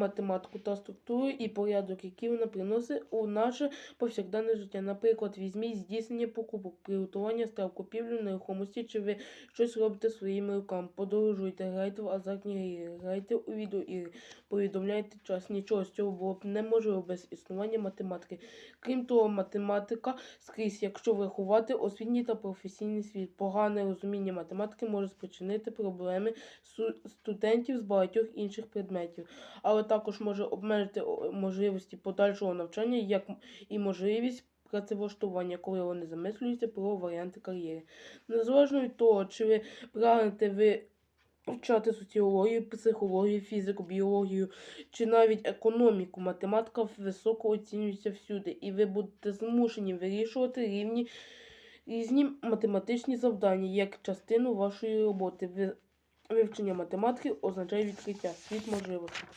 математику та структуру і порядок, який вона приносить у наше повсякденне життя. Наприклад, візьміть здійснення покупок, приготування страв, купівлю нерухомості, чи ви щось робите своїми руками. Подорожуйте, грайте в азартні ігри, грайте у відеоігри, повідомляйте час. Нічого з цього було б неможливо без існування математики. Крім того, математика скрізь, якщо врахувати освітній та професійний світ. Погане розуміння математики може спричинити проблеми студентів з багатьох інших предметів, але також може обмежити можливості подальшого навчання, як і можливість працевлаштування, коли вони замислюються про варіанти кар'єри. Незалежно від того, чи ви прагнете ви вчати соціологію, психологію, фізику, біологію чи навіть економіку, математика високо оцінюється всюди, і ви будете змушені вирішувати рівні різні математичні завдання як частину вашої роботи. Ви- Вивчення математики означає відкриття світ можливостей.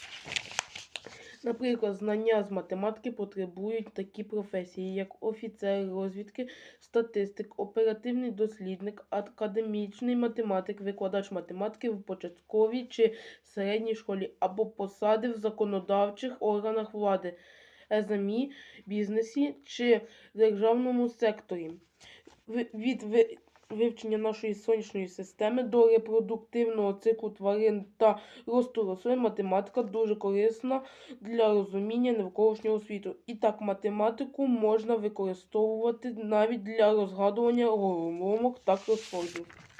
Наприклад, знання з математики потребують такі професії, як офіцер розвідки, статистик, оперативний дослідник, академічний математик, викладач математики в початковій чи середній школі або посади в законодавчих органах влади, СМІ, бізнесі чи державному секторі. Від вивчення нашої сонячної системи до репродуктивного циклу тварин та росту рослин математика дуже корисна для розуміння навколишнього світу. І так, математику можна використовувати навіть для розгадування головоломок та кросвордів.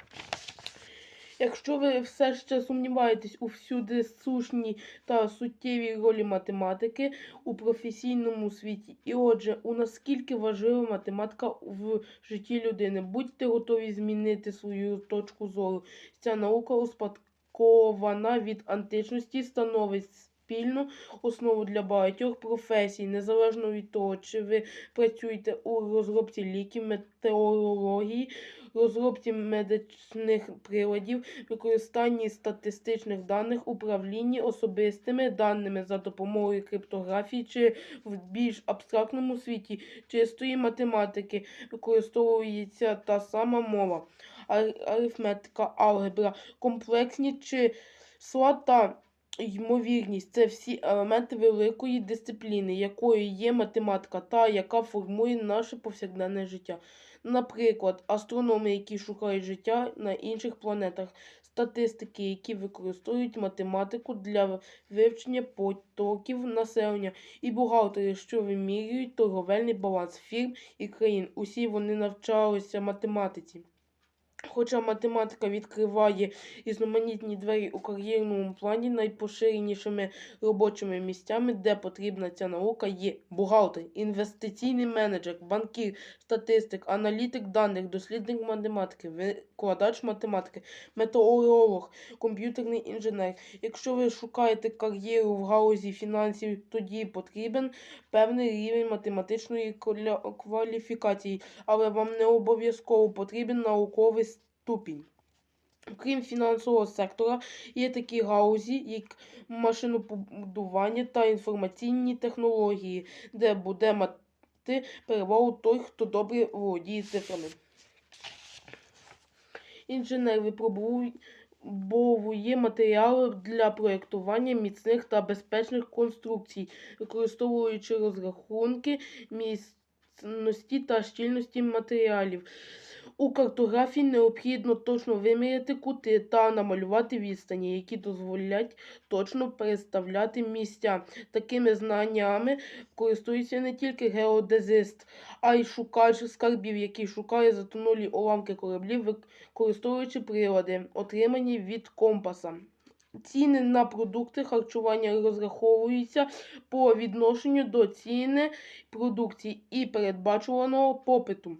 Якщо ви все ще сумніваєтесь у всюди сушній та суттєвій ролі математики у професійному світі, і отже, у наскільки важлива математика в житті людини, будьте готові змінити свою точку зору. Ця наука успадкована від античності, становить спільну основу для багатьох професій, незалежно від того, чи ви працюєте у розробці ліків, метеорології, розробці медичних приладів, використанні статистичних даних, управлінні особистими даними за допомогою криптографії чи в більш абстрактному світі чистої математики. Використовується та сама мова, ар- арифметика, алгебра, комплексні числа та ймовірність це всі елементи великої дисципліни, якою є математика, та яка формує наше повсякденне життя. Наприклад, астрономи, які шукають життя на інших планетах, статистики, які використовують математику для вивчення потоків населення, і бухгалтери, що вимірюють торговельний баланс фірм і країн. Усі вони навчалися математиці. Хоча математика відкриває різноманітні двері у кар'єрному плані, найпоширенішими робочими місцями, де потрібна ця наука, є бухгалтер, інвестиційний менеджер, банкір, статистик, аналітик даних, дослідник математики, викладач математики, метеоролог, комп'ютерний інженер. Якщо ви шукаєте кар'єру в галузі фінансів, тоді потрібен певний рівень математичної кваліфікації, але вам не обов'язково потрібен науковий ступінь. Крім фінансового сектора, є такі галузі, як машинобудування та інформаційні технології, де буде мати перевагу той, хто добре володіє цифрами. Інженер випробовує матеріали для проєктування міцних та безпечних конструкцій, використовуючи розрахунки міцності та щільності матеріалів. У картографії необхідно точно виміряти кути та намалювати відстані, які дозволять точно переставляти місця. Такими знаннями користується не тільки геодезист, а й шукач скарбів, який шукає затонулі уламки кораблів, використовуючи прилади, отримані від компаса. Ціни на продукти харчування розраховуються по відношенню до ціни продукції і передбачуваного попиту.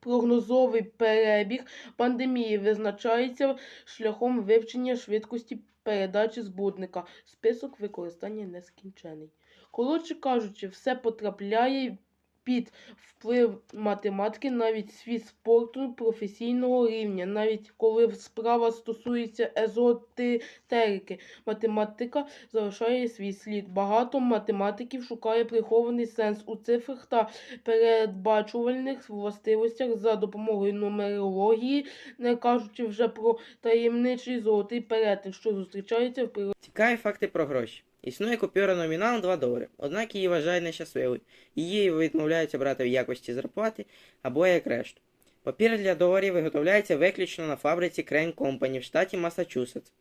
Прогнозовий перебіг пандемії визначається шляхом вивчення швидкості передачі збудника. Список використання нескінчений. Коротше кажучи, все потрапляє під вплив математики, навіть світ спорту професійного рівня, навіть коли справа стосується езотерики. Математика залишає свій слід. Багато математиків шукає прихований сенс у цифрах та передбачувальних властивостях за допомогою нумерології, не кажучи вже про таємничий золотий перетин, що зустрічається в природі. Цікаві факти про гроші. Існує купюра номіналом 2 долари, однак її вважають нещасливою. Її відмовляються брати в якості зарплати або як решту. Папір для доларів виготовляється виключно на фабриці Crane Company в штаті Массачусетс.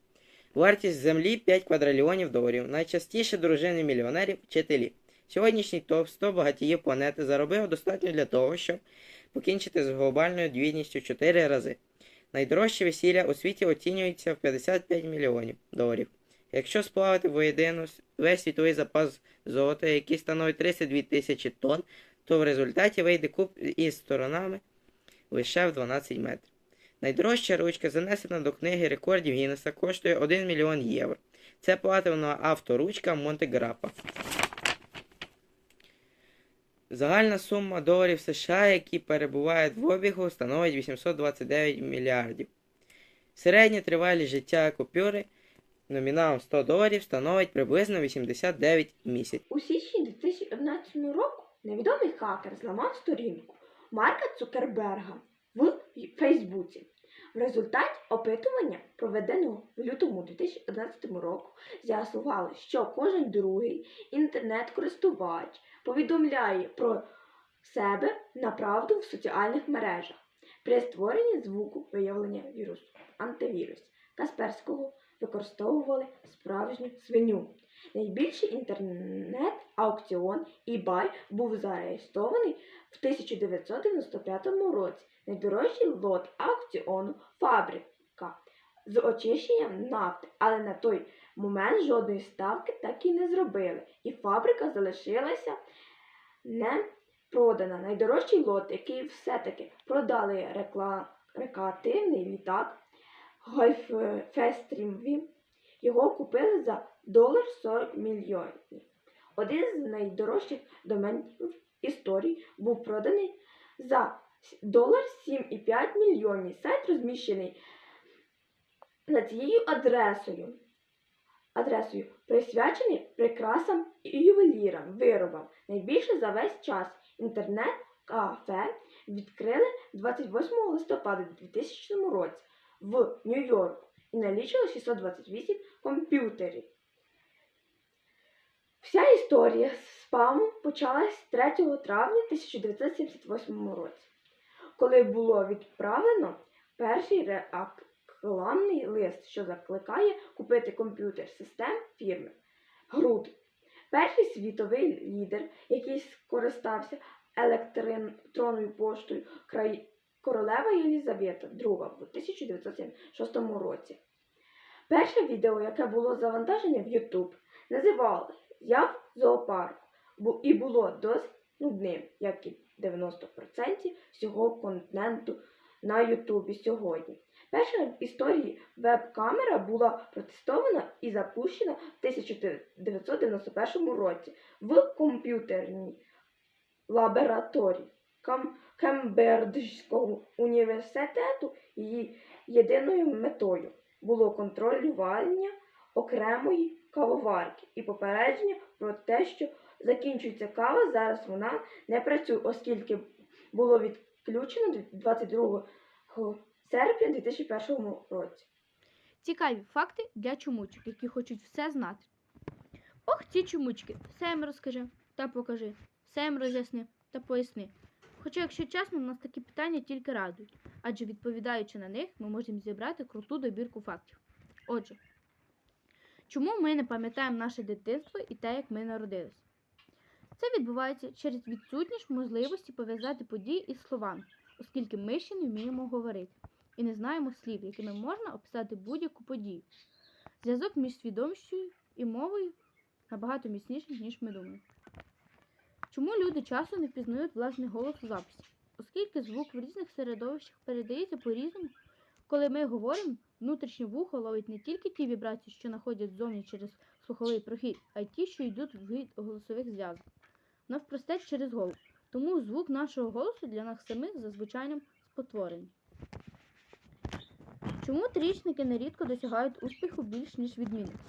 Вартість землі 5 квадрильйонів доларів. Найчастіше дружини мільйонерів вчителі. Сьогоднішній топ-100 багатіїв планети заробив достатньо для того, щоб покінчити з глобальною бідністю 4 рази. Найдорожче весілля у світі оцінюється в 55 мільйонів доларів. Якщо сплавити воєдино с- весь світовий запас золота, який становить 32 тисячі тонн, то в результаті вийде куб із сторонами лише в 12 метрів. Найдорожча ручка, занесена до книги рекордів Гіннеса, коштує 1 мільйон євро. Це платина авторучка Монтеграпа. Загальна сума доларів США, які перебувають в обігу, становить 829 мільярдів. Середня тривалість життя купюри номіналом 100 доларів становить приблизно 89 місяців. У січні 2011 року невідомий хакер зламав сторінку Марка Цукерберга в Фейсбуці. В результаті опитування, проведеного в лютому 2011 року, з'ясували, що кожен другий інтернет-користувач повідомляє про себе на правду в соціальних мережах при створенні звуку виявлення вірусу. Антивірус Касперського використовували справжню свиню. Найбільший інтернет-аукціон eBay був зареєстрований в 1995 році. Найдорожчий лот аукціону фабрика з очищенням нафти, але на той момент жодної ставки так і не зробили, і фабрика залишилася не продана. Найдорожчий лот, який все-таки продали рекла- рекреативний літак Гольфстрім, його купили за долар 40 мільйонів. Один з найдорожчих доменів історії був проданий за долар 7,5 мільйонів. Сайт розміщений за цією адресою. Адресою присвячений прикрасам і ювелірам, виробам. Найбільше за весь час інтернет-кафе відкрили 28 листопада 2000 році в Нью-Йорку і налічило 628 комп'ютерів. Вся історія з спаму почалась 3 травня 1978 році, коли було відправлено перший рекламний лист, що закликає купити комп'ютер систем фірми Груд. Перший світовий лідер, який скористався електронною поштою край... королева Єлізавета II в 1976 році. Перше відео, яке було завантажене в YouTube, називалося Я в зоопарку і було досить нудним, як і 90% всього контенту на Ютубі сьогодні. Перша в історії веб-камера була протестована і запущена в 1991 році в комп'ютерній лабораторії Кам- Кембриджського університету. Її єдиною метою було контролювання окремої кавоварки і попередження про те, що закінчується кава. Зараз вона не працює, оскільки було відключено 22 серпня 2001 році. Цікаві факти для чумучок, які хочуть все знати. Ох, ці чумучки, все їм розкажи та покажи, все їм роз'ясни та поясни. Хоча, якщо чесно, нас такі питання тільки радують, адже відповідаючи на них, ми можемо зібрати круту добірку фактів. Отже, чому ми не пам'ятаємо наше дитинство і те, як ми народились? Це відбувається через відсутність можливості пов'язати події із словами, оскільки ми ще не вміємо говорити і не знаємо слів, якими можна описати будь-яку подію. Зв'язок між свідомістю і мовою набагато міцніший, ніж ми думаємо. Чому люди часто не впізнають власний голос у записі? Оскільки звук в різних середовищах передається по-різному, коли ми говоримо, внутрішнє вухо ловить не тільки ті вібрації, що знаходять ззовні через слуховий прохід, а й ті, що йдуть від голосових зв'язок. Навпростець через голос. Тому звук нашого голосу для нас самих за звичайним спотворенням. Чому трічники нерідко досягають успіху більш ніж відмінники?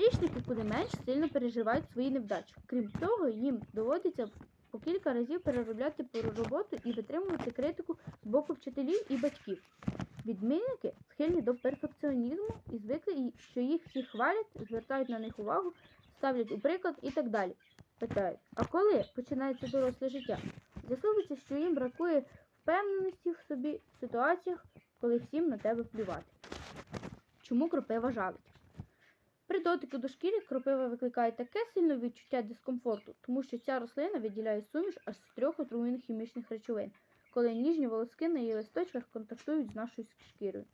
Трічники куди менш сильно переживають свої невдачі. Крім того, їм доводиться по кілька разів переробляти роботу і витримувати критику з боку вчителів і батьків. Відмінники схильні до перфекціонізму і звикли, що їх всі хвалять, звертають на них увагу, ставлять у приклад і так далі. Питають, а коли починається доросле життя? З'ясовується, що їм бракує впевненості в собі в ситуаціях, коли всім на тебе плювати. Чому кропива жалить? При дотику до шкіри кропива викликає таке сильне відчуття дискомфорту, тому що ця рослина виділяє суміш аж з трьох отруєних хімічних речовин, коли ніжні волоски на її листочках контактують з нашою шкірою.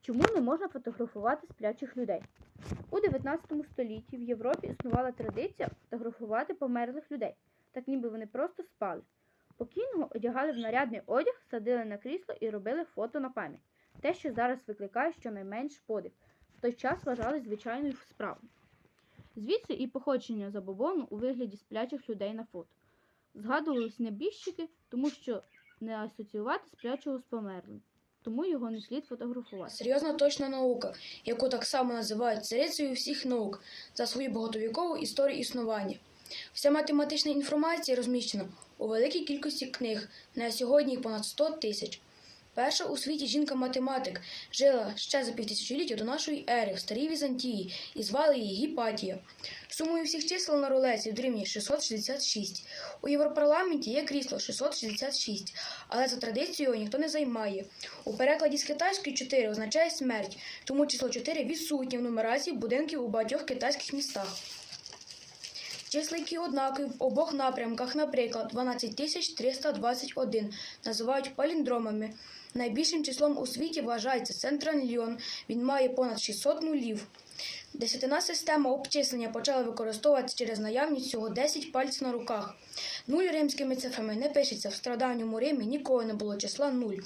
Чому не можна фотографувати сплячих людей? У 19 столітті в Європі існувала традиція фотографувати померлих людей, так ніби вони просто спали. Покійного одягали в нарядний одяг, садили на крісло і робили фото на пам'ять. Те, що зараз викликає щонайменш подив, в той час вважали звичайною справою. Звідси і походження забобону у вигляді сплячих людей на фото. Згадувались небіжчики, тому що не асоціювати сплячого з померлим, тому його не слід фотографувати. Серйозна точна наука, яку так само називають царицею всіх наук за свою багатовікову історію існування. Вся математична інформація розміщена у великій кількості книг, на сьогодні понад 100 тисяч. Перша у світі жінка-математик жила ще за півтисячоліття до нашої ери в старій Візантії і звали її Гіпатія. Сумою всіх чисел на рулеці дорівнює 666. У Європарламенті є крісло 666, але за традицією його ніхто не займає. У перекладі з китайської 4 означає смерть, тому число 4 відсутнє в нумерації будинків у багатьох китайських містах. Числа, які однакові в обох напрямках, наприклад, 12321, називають паліндромами. Найбільшим числом у світі вважається центральйон. Він має понад 600 нулів. Десятина система обчислення почала використовуватися через наявність всього 10 пальців на руках. Нуль римськими цифрами не пишеться. В страдальному Римі ніколи не було числа нуль.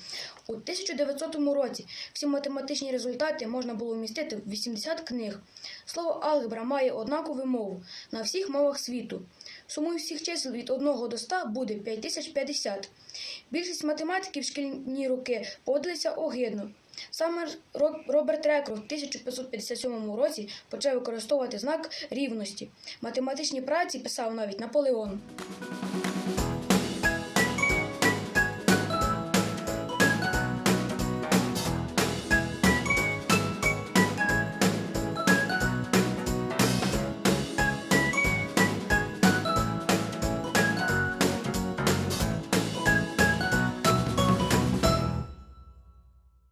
У 1900 році всі математичні результати можна було вмістити в 80 книг. Слово алгебра має однакову мову на всіх мовах світу. Сумою всіх чисел від 1 до 100 буде 5050. Більшість математиків в шкільні роки поводилися огидно. Саме Роберт Рекру в 1557 році почав використовувати знак рівності. Математичні праці писав навіть Наполеон.